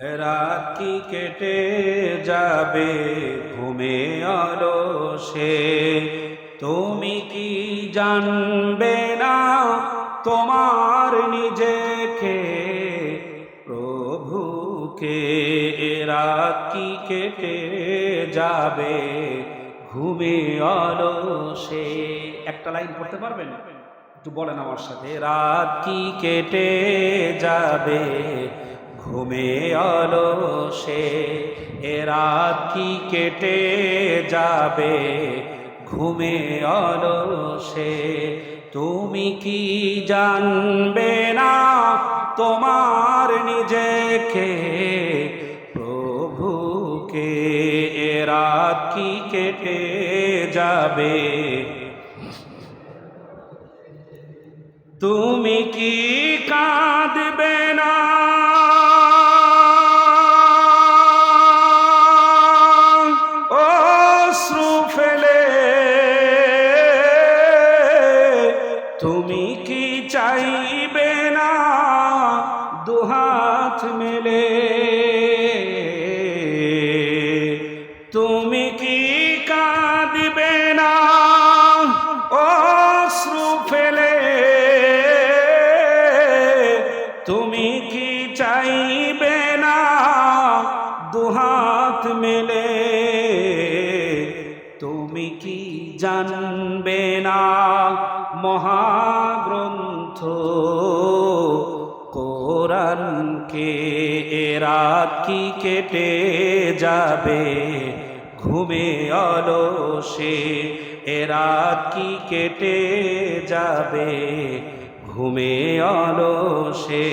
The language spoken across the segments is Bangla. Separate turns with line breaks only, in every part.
রাত কি কেটে যাবে, ঘুমে সে তুমি কি জানবে না তোমার নিজেকে? প্রভুকে রাত কি কেটে যাবে, ঘুমে সে একটা লাইন পড়তে পারবেন? একটু বলেন আমার সাথে। রাত কি কেটে যাবে ঘুমে সে এরা কি কেটে যাবে? ঘুমে সে তুমি কি জানবে না তোমার নিজেকে? প্রভুকে এরা কি কেটে যাবে? তুমি কি তুমি কি চাইবে না দুহাত মেলে? তুমি কি কাঁদবে না ও শ্রু ফেলে? তুমি কি চাইবে না দুহাত মেলে? তুমি কি জানবে না মহাগ্রন্থ, কোরআনকে এ রাত কি কেটে যাবে? ঘুমে অলসে এ রাত কি কেটে যাবে? ঘুমে অলসে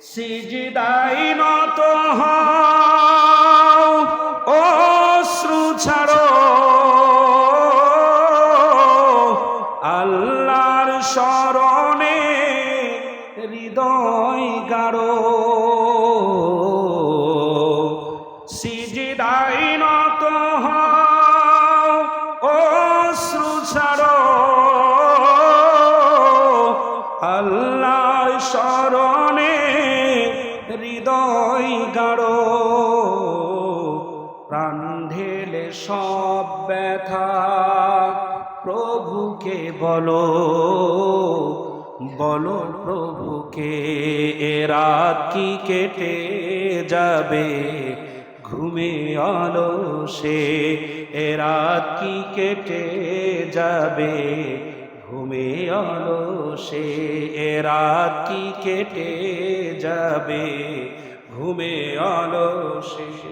সিজদাই নত হও হৃদয় গাড়ো সিজদাই নত ও শ্রু ছাড়ো। আল্লাহর স্মরণে হৃদয় গাড়ো প্রাণ ঢেলে সব ব্যথা প্রভুকে বলো। বলো প্রভুকে, এ রাত কি কেটে যাবে? ঘুমে আলো সে এ রাত কি কেটে যাবে? ঘুমে আলো সে এ রাত কি কেটে যাবে? ঘুমে আলো সে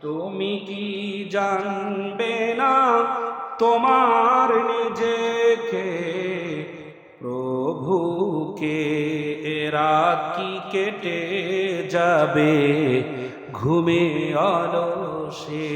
তুমি কি জানবে না? তোমার প্রভুকে এরা কি কেটে যাবে? ঘুমে সে